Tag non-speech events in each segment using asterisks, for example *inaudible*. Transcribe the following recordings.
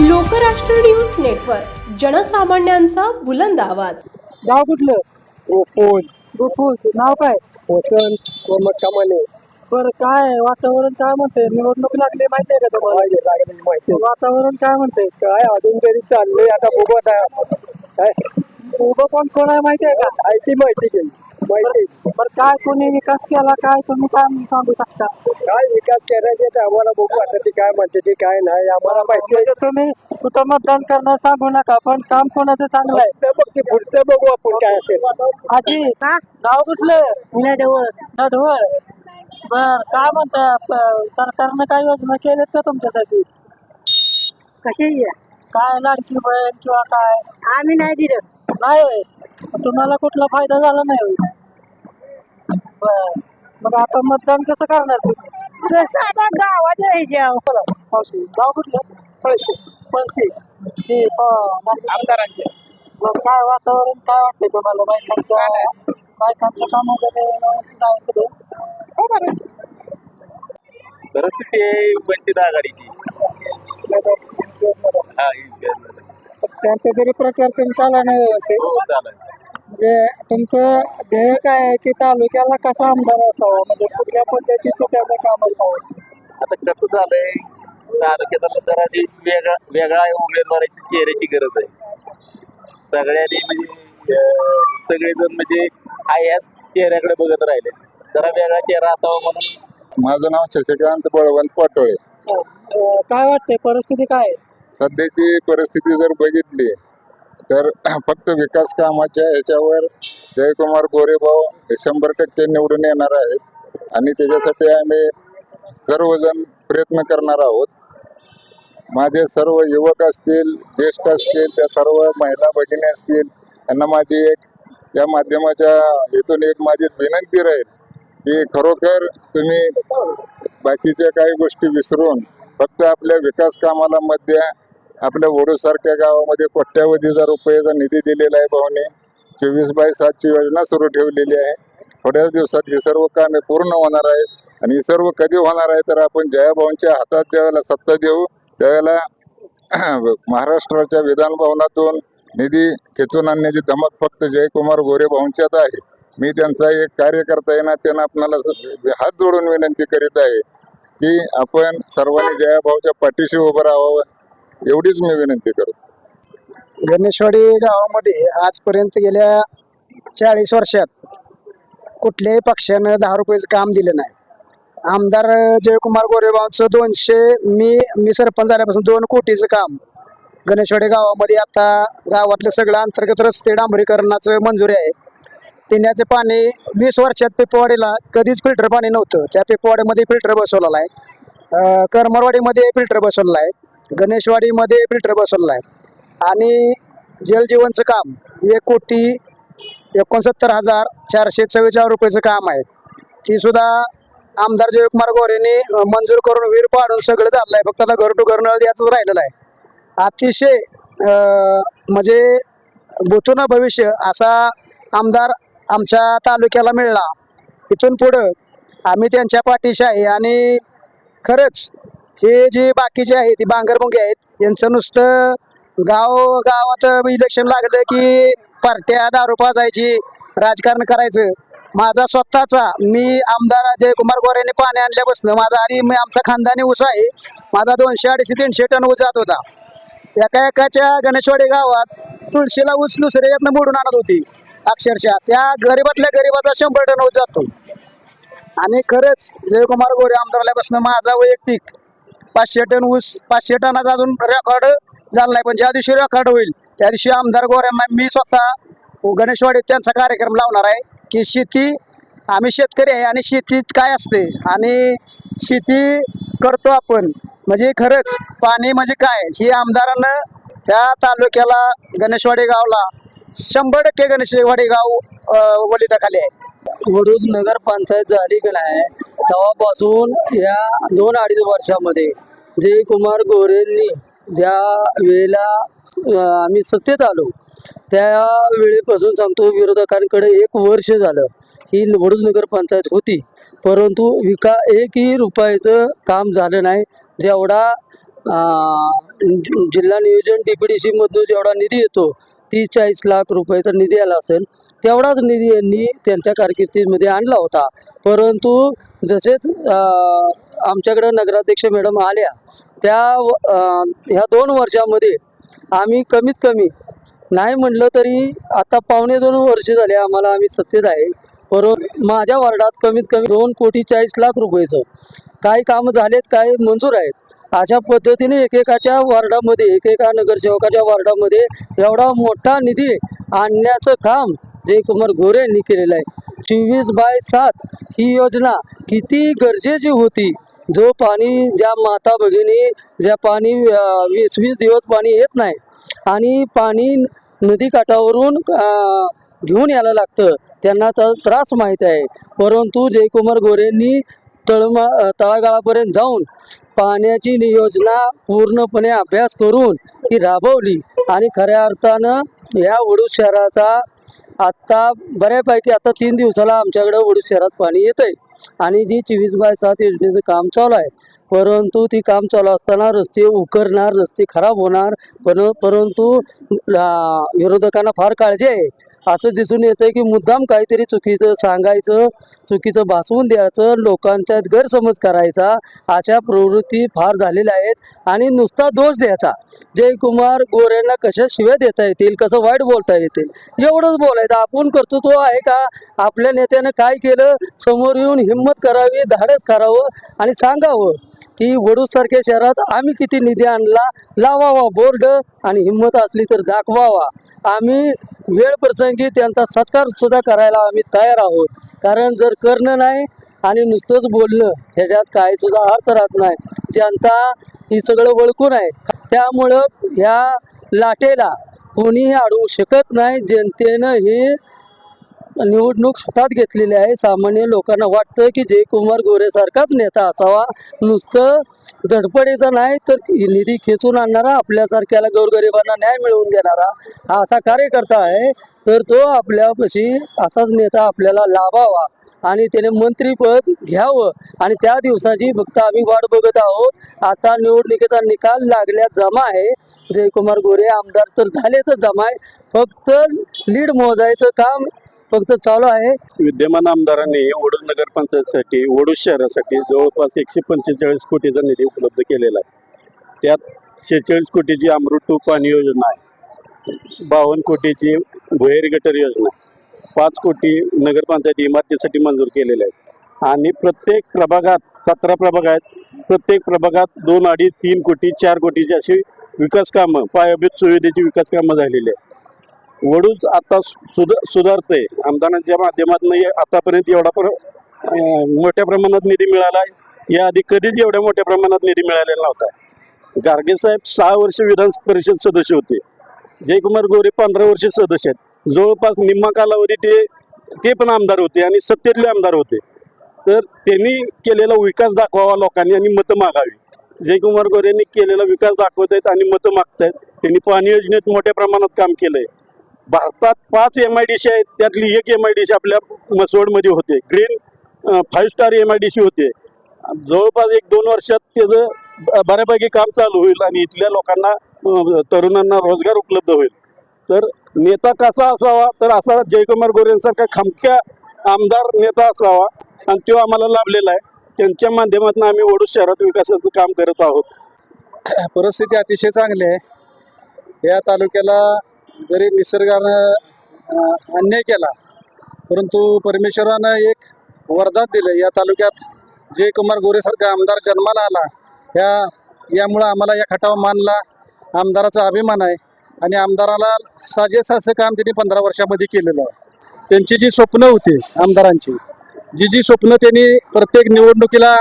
Lokrashtra news network जनसामान्यांचा बुलंद आवाज. गाव कुठलं? गोपूर गोपूर नाव काय? वसंत कोमट कमाले बरं काय वातावरण काय म्हणते निवडणूक लागली माहिती आहे का तुम्हाला? लागली माहिती वातावरण काय म्हणते काय अजून तरी चाललंय आता आता काय उभं कोण कोण आहे माहिती आहे का? आहे ती माहिती केली बरं काय कोणी विकास केला काय तुम्ही काय सांगू शकता? काय विकास करायचे ते आम्हाला बघू आता ती काय म्हणते ती काय नाही आम्हाला माहिती आहे. तुम्ही कुठं मतदान करणार सांगू नका पण काम कोणाचं चांगलं आहे? बघ ते पुढचं बघू आपण काय असेल. आजी नाव कुठलं? नडवळ. नडवळ. बर काय म्हणता प- सरकारनं काय योजना केल्यात का तुमच्यासाठी? कशाची? काय लाडकी बहीण किंवा काय? आम्ही नाही दिलं. नाही तुम्हाला कुठला फायदा झाला नाही? बर. मग आता मतदान कसं करणार तुम्ही? जसं आता गावाच्या ह्याच्या पळशी गाव कुठलं? पळशी. पळशी. ते आमदारांचे. मग काय वातावरण काय वाटतंय तुम्हाला? बायकांच्या बायकांचं काम वगैरे व्यवस्थित आहे सगळं? परिस्थिती आहे वंचित आघाडीची? हा ही त्यांचा जरी प्रचार तुम्ही चाला नाही व्यवस्थित. हो झालं म्हणजे तुमचं ध्येय काय आहे की तालुक्याला कसा आमदार असावा? म्हणजे कुठल्या पद्धतीचं त्याचं काम असावं? आता कसं झालंय तालुक्यात जराशी वेगळा वेगळा उमेदवाराची चेहऱ्याची गरज आहे. सगळ्यांनी म्हणजे सगळेजण म्हणजे हा या चेहऱ्याकडे बघत राहिले. जरा वेगळा चेहरा असावा म्हणून. माझं नाव शशिकांत बळवंत पाटोळे. अं, काय वाटतंय? परिस्थिती काय आहे? सध्याची परिस्थिती जर बघितली तर *clears throat* फक्त विकास कामाच्या ह्याच्यावर जयकुमार गोरेभाऊ हे शंभर टक्के निवडून येणार आहेत. आणि त्याच्यासाठी आम्ही सर्वजण प्रयत्न करणार आहोत. माझे सर्व युवक असतील ज्येष्ठ असतील त्या सर्व महिला भगिनी असतील त्यांना माझी एक या माध्यमाच्या इथून एक माझी विनंती राहील की खरोखर तुम्ही बाकीच्या काही गोष्टी विसरून फक्त आपल्या विकास कामाला मत द्या आपल्या वडूसारख्या गावामध्ये कोट्यावधीचा रुपयाचा निधी दिलेला आहे भाऊने. चोवीस बाय सातची योजना सुरू ठेवलेली आहे. थोड्याच दिवसात ही सर्व कामे पूर्ण होणार आहेत. आणि ही सर्व कधी होणार आहे तर आपण जयाभाऊंच्या हातात ज्यावेळेला सत्ता देऊ त्यावेळेला *clears throat* महाराष्ट्राच्या विधान भवनातून निधी खेचून आणण्याची धमक फक्त जयकुमार गोरे भाऊंच्यात आहे. मी त्यांचा एक कार्यकर्ता आहे ना त्यांना आपणाला हात जोडून विनंती करीत आहे की आपण सर्वांनी जयाभाऊच्या पाठीशी उभं राहावं. एवढीच मी विनंती करतो. गणेशवाडी गावामध्ये आजपर्यंत गेल्या चाळीस वर्षात कुठल्याही पक्षानं दहा रुपयाचं काम दिलं नाही. आमदार जयकुमार गोरेबावचं दोनशे मी मी सरपंच झाल्यापासून दोन कोटीचं काम. गणेशवाडी गावामध्ये आता गावातलं सगळं अंतर्गत रस्ते डांबरीकरणाचं मंजुरी आहे. पिण्याचे पाणी वीस वर्षात पेपवाडीला कधीच फिल्टर पाणी नव्हतं. त्या पेपवाडीमध्ये फिल्टर बसवलेला आहे. करमरवाडीमध्ये फिल्टर बसवलेला आहे. गणेशवाडीमध्ये फिल्टर बसवला आहे. आणि जलजीवनचं काम एक कोटी एकोणसत्तर हजार चारशे चव्वेचाळीस रुपयाचं काम आहे. ती सुद्धा आमदार जयकुमार गोरेने मंजूर करून विहीर पाडून सगळं झालं आहे. फक्त आता घर टू घर नळ द्यायचंच राहिलेलं आहे. अतिशय म्हणजे भूतून भविष्य असा आमदार आमच्या तालुक्याला मिळला. इथून पुढं आम्ही त्यांच्या पाठीशी आहे. आणि खरंच हे जे बाकीचे आहेत ती बांगरमुंगे आहेत यांचं नुसतं गाव गावात इलेक्शन लागलं की पार्ट्या दारू पाजायची राजकारण करायचं. माझा स्वतःचा मी आमदार जयकुमार गोरेने पाणी आणल्यापासून माझा आधी मी आमचा खानदानी ऊस आहे माझा दोनशे अडीचशे तीनशे टन ऊस जात होता. एका एकाच्या गणेशवाडी गावात तुळशीला ऊस दुसऱ्या यातनं मोडून आणत होती. अक्षरशः त्या गरीबातल्या गरीबाचा शंभर टन ऊस जातो. आणि खरंच जयकुमार गोरे आमदाराल्यापासून माझा वैयक्तिक पाचशे टन ऊस पाचशे टनाचा अजून रेकॉर्ड झाला नाही. पण ज्या दिवशी रेकॉर्ड होईल त्या दिवशी आमदार गोऱ्यांना मी स्वतः गणेशवाडीत त्यांचा कार्यक्रम लावणार आहे की शेती आम्ही शेतकरी आहे आणि शेतीत काय असते आणि शेती करतो आपण. म्हणजे खरंच पाणी म्हणजे काय? हे आमदारानं त्या तालुक्याला गणेशवाडी गावला शंभर टक्के गणेशवाडी गाव वलिताखाली आहे. वडूज नगर पंचायत झाली की नाही तेव्हापासून या दोन अडीच वर्षामध्ये जयकुमार गोरेंनी ज्या वेळेला आम्ही सत्तेत आलो त्या वेळेपासून सांगतो विरोधकांकडे एक वर्ष झालं ही वडूज नगर पंचायत होती. परंतु विका एकही रुपयाचं काम झालं नाही. जेवढा जिल्हा नियोजन डी पी डी सीमधून जेवढा निधी येतो तीस चाळीस लाख रुपयाचा निधी आला असेल तेवढाच निधी यांनी त्यांच्या कारकिर्दीमध्ये आणला होता. परंतु जसेच आमच्याकडं नगराध्यक्ष मॅडम आल्या त्या ह्या दोन वर्षामध्ये आम्ही कमीत कमी नाही म्हटलं तरी आता पावणे दोन वर्ष झाले आम्हाला आम्ही सत्तेत आहे. परंतु माझ्या वार्डात कमीत कमी दोन कोटी चाळीस लाख रुपयेचं काही कामं झालेत काही मंजूर आहेत अशा पद्धतीने एकेकाच्या वार्डामध्ये एकेका नगरसेवकाच्या वार्डामध्ये एवढा मोठा निधी आणण्याचं काम जयकुमार गोरे यांनी केलेलं आहे. चोवीस बाय सात ही योजना किती गरजेची होती? जो पाणी ज्या माता भगिनी ज्या पाणी वीस वीस दिवस पाणी येत नाही आणि पाणी नदीकाठावरून घेऊन यायला लागतं त्यांना तर त्रास माहीत आहे. परंतु जयकुमार गोरेंनी तळमा तळागाळापर्यंत जाऊन पाण्याची नियोजना पूर्णपणे अभ्यास करून ती राबवली आणि खऱ्या अर्थानं या वडू शहराचा आत्ता बऱ्यापैकी आता तीन दिवसाला आमच्याकडं ओडू शहरात पाणी येतं आहे आणि जी चोवीस बाय सात योजनेचं काम चालू आहे. परंतु ती काम चालू असताना रस्ते उकरणार रस्ते खराब होणार पण परंतु विरोधकांना फार काळजी आहे. असं दिसून येतं की मुद्दाम काहीतरी चुकीचं सांगायचं चुकीचं भासवून द्यायचं लोकांच्यात गैरसमज करायचा अशा प्रवृत्ती फार झालेल्या आहेत आणि नुसता दोष द्यायचा. जयकुमार गोऱ्यांना कशा शिव्या देता येतील कसं वाईट बोलता येतील एवढंच बोलायचं. आपण कर्तृत्व आहे का? आपल्या नेत्यानं काय केलं? समोर येऊन हिंमत करावी धाडस करावं आणि सांगावं की वडूसारख्या शहरात आम्ही किती निधी आणला लावावा बोर्ड आणि हिंमत असली तर दाखवावा. आम्ही वेळ प्रसंगी त्यांचा सत्कार सुद्धा करायला आम्ही तयार आहोत. कारण जर करणं नाही आणि नुसतंच बोलणं ह्याच्यात काय सुद्धा अर्थ राहत नाही. जनता ही सगळं वळकून आहे. त्यामुळं ह्या लाटेला कोणीही अडवू शकत नाही. जनतेनं ही निवडणूक स्वतःच घेतलेली आहे. सामान्य लोकांना वाटतं की जयकुमार गोरेसारखाच नेता असावा. नुसतं धडपडीचा नाही तर निधी खेचून आणणारा आपल्यासारख्याला गोरगरिबांना न्याय मिळवून देणारा हा असा कार्यकर्ता आहे. तर तो आपल्यापाशी असाच नेता आपल्याला लाभावा आणि त्याने मंत्रीपद घ्यावं. आणि त्या दिवसाची फक्त आम्ही वाट बघत आहोत. आता निवडणुकीचा निकाल लागल्या जमा आहे. जयकुमार गोरे आमदार तर झाले तर जमा आहे. फक्त लीड मोजायचं काम फक्त चालू आहे. विद्यमान आमदारांनी वडूद नगरपंचायतसाठी वडूद शहरासाठी जवळपास एकशे पंचेचाळीस कोटीचा निधी उपलब्ध केलेला आहे. त्यात शेहेचाळीस कोटीची अमृत टू पाणी योजना आहे. बावन्न कोटीची भुहेर गटर योजना पाच कोटी नगरपंचायत इमारतीसाठी मंजूर केलेले आहेत. आणि प्रत्येक प्रभागात सतरा प्रभाग आहेत. प्रत्येक प्रभागात दोन अडीच तीन कोटी चार कोटीची अशी विकास कामं पायाभूत सुविधेची विकास कामं झालेली आहेत. वडूज आता सुध सुधारतंय. आमदारांच्या माध्यमातून आतापर्यंत एवढा पर मोठ्या प्रमाणात निधी मिळाला आहे याआधी कधीच एवढ्या मोठ्या प्रमाणात निधी मिळालेला नव्हता. गार्गे साहेब सहा वर्ष विधान परिषद सदस्य होते. जयकुमार गोरे पंधरा वर्ष सदस्य आहेत. जवळपास निम्मा कालावधी ते ते पण आमदार होते आणि सत्तेतले आमदार होते. तर त्यांनी केलेला विकास दाखवावा लोकांनी आणि मतं मागावी. जयकुमार गोरेंनी केलेला विकास दाखवत आहेत आणि मतं मागतायत. त्यांनी पाणी योजनेत मोठ्या प्रमाणात काम केलं आहे भारतात पाच एम आय डी सी आहेत. त्यातली एक एम आय डी सी आपल्या मसवडमध्ये होते. Green five star M I D C होते. जवळपास एक दोन वर्षात त्याचं ब- बऱ्यापैकी काम चालू होईल आणि इथल्या लोकांना तरुणांना रोजगार उपलब्ध होईल. तर नेता कसा असावा? तर असा जयकुमार गोरेंसारखा खमक्या आमदार नेता असावा आणि तो आम्हाला लाभलेला आहे. त्यांच्या माध्यमातून आम्ही वडूद शहरात विकासाचं काम करत आहोत. *coughs* परिस्थिती अतिशय चांगली आहे. या तालुक्याला जरी निसर्गानं अन्याय केला परंतु परमेश्वरानं एक वरदान दिलं. या तालुक्यात जयकुमार गोरेसारखा आमदार जन्माला आला ह्या यामुळं आम्हाला या खटाव मानला. आमदाराचा अभिमान आहे आणि आमदाराला साजेस असं काम त्यांनी पंधरा वर्षामध्ये केलेलं आहे. त्यांची जी स्वप्न होती आमदारांची जी जी स्वप्न त्यांनी प्रत्येक निवडणुकीला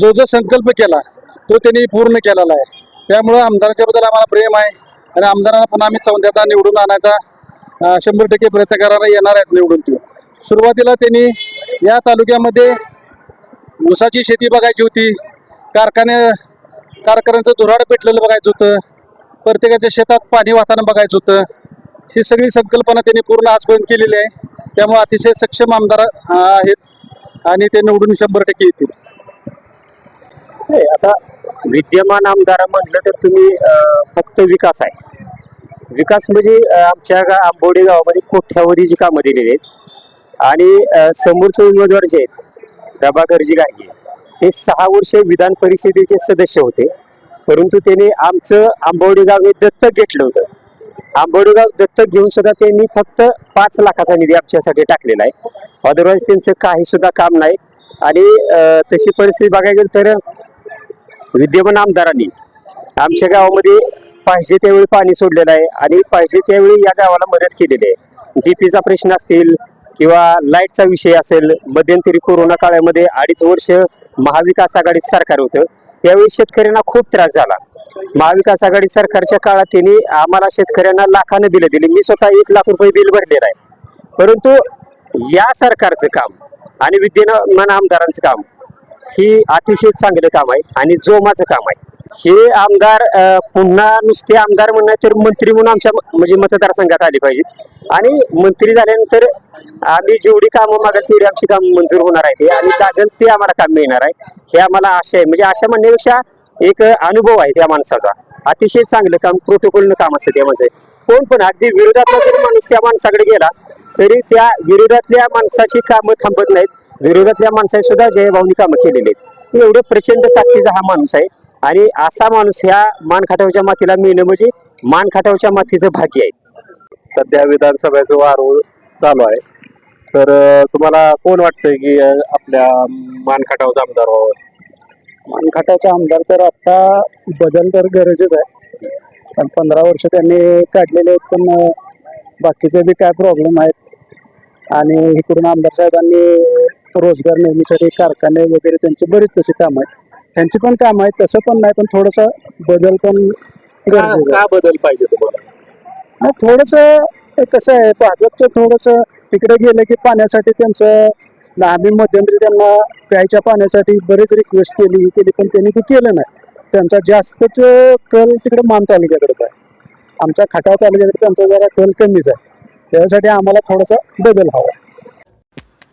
जो जो संकल्प केला तो त्यांनी पूर्ण केलेला आहे. त्यामुळं आमदाराच्याबद्दल आम्हाला प्रेम आहे. आणि आमदारांना पुन्हा आम्ही चौंद्यादा निवडून आणायचा शंभर टक्के प्रयत्न करायला येणार आहेत निवडून ते. सुरुवातीला त्यांनी या तालुक्यामध्ये ऊसाची शेती बघायची होती कारखाने कारखान्यांचं धुराड पेटलेलं बघायचं होतं प्रत्येकाच्या शेतात पाणी वाहताना बघायचं होतं. ही सगळी संकल्पना त्यांनी पूर्ण आजपर्यंत केलेली आहे. त्यामुळे अतिशय सक्षम आमदार आहेत आणि ते निवडून शंभर टक्के येतील. नाही, आता विद्यमान आमदार म्हणलं तर तुम्ही फक्त विकास आहे. विकास म्हणजे आमच्या गा आंबोडे गावामध्ये कोठ्यावधीची कामं दिलेली आहेत आणि समोरचे उमेदवार जे आहेत प्रभाकरजी गाडगे ते सहा वर्ष विधान परिषदेचे सदस्य होते. परंतु त्याने आमचं आंबोडे गाव हे दत्तक घेतलं होतं. आंबोडेगाव गाव दत्तक घेऊन सुद्धा त्यांनी फक्त पाच लाखाचा निधी आमच्यासाठी टाकलेला आहे. अदरवाईज त्यांचं काही सुद्धा काम नाही. आणि तशी परिस्थिती बघायला गेलं तर विद्यमान आमदारांनी आमच्या गावामध्ये पाहिजे त्यावेळी पाणी सोडलेलं आहे आणि पाहिजे त्यावेळी या गावाला मदत केलेली आहे. डीपीचा प्रश्न असतील किंवा लाईटचा विषय असेल मध्यंतरी कोरोना काळामध्ये अडीच वर्ष महाविकास आघाडीचं सरकार होतं. त्यावेळी शेतकऱ्यांना खूप त्रास झाला. महाविकास आघाडी सरकारच्या काळात त्यांनी आम्हाला शेतकऱ्यांना लाखानं बिलं दिले. मी स्वतः एक लाख रुपये बिल भरलेलं आहे. परंतु या सरकारचं काम आणि विद्यमान आमदारांचं काम ही अतिशय चांगलं काम आहे आणि जोमाचं काम आहे. हे आमदार पुन्हा नुसते आमदार म्हणणार तर मंत्री म्हणून आमच्या म्हणजे मतदारसंघात आले पाहिजेत. आणि मंत्री झाल्यानंतर आम्ही जेवढी कामं मागाल तेवढी आमची काम मंजूर होणार आहे. आणि लागेल ते आम्हाला काम मिळणार आहे. हे आम्हाला आशा आहे. म्हणजे आशा म्हणण्यापेक्षा एक अनुभव आहे त्या माणसाचा. अतिशय चांगलं काम प्रोटोकॉलनं काम असतं त्या माणसाचं. कोण पण अगदी विरोधातला जरी माणूस त्या माणसाकडे गेला तरी त्या विरोधातल्या माणसाची कामं थांबत नाहीत. विरोधातल्या माणसाने सुद्धा जयभावनी कामं केलेली आहेत. एवढं प्रचंड ताकदीचा हा माणूस आहे. आणि असा माणूस ह्या मानखाटावच्या मातीला मिळणं म्हणजे मानखाटावच्या मातीचं भाग्य आहे. सध्या विधानसभेचं वार चालू आहे. तर तुम्हाला कोण वाटतंय की आपल्या मानखटावचा आमदार व्हावं? मानखाटाचा आमदार तर आता बदल तर गरजेच आहे. पण पंधरा वर्ष त्यांनी काढलेले आहेत पण बाकीचे बी काय प्रॉब्लेम आहेत. आणि इकडून आमदार साहेबांनी रोजगार निर्मितीसाठी कारखाने वगैरे त्यांची बरीच तशी कामं आहेत. त्यांची पण कामं आहेत तसं पण नाही पण थोडंसं बदल पण का गरजेचं आहे. का बदल पाहिजे तुम्हाला? थोडंसं कसं आहे भाजपचं थोडंसं तिकडे गेलं की पाण्यासाठी त्यांचं ना आम्ही मध्यंतरी त्यांना प्यायच्या पाण्यासाठी बरेच रिक्वेस्ट केली ही केली पण त्यांनी ते केलं नाही. त्यांचा जास्त तो कल तिकडे मान तालुक्याकडेच आहे. आमच्या खटाव तालुक्याकडे त्यांचा जरा कल कमीच आहे. त्यासाठी आम्हाला थोडासा बदल हवा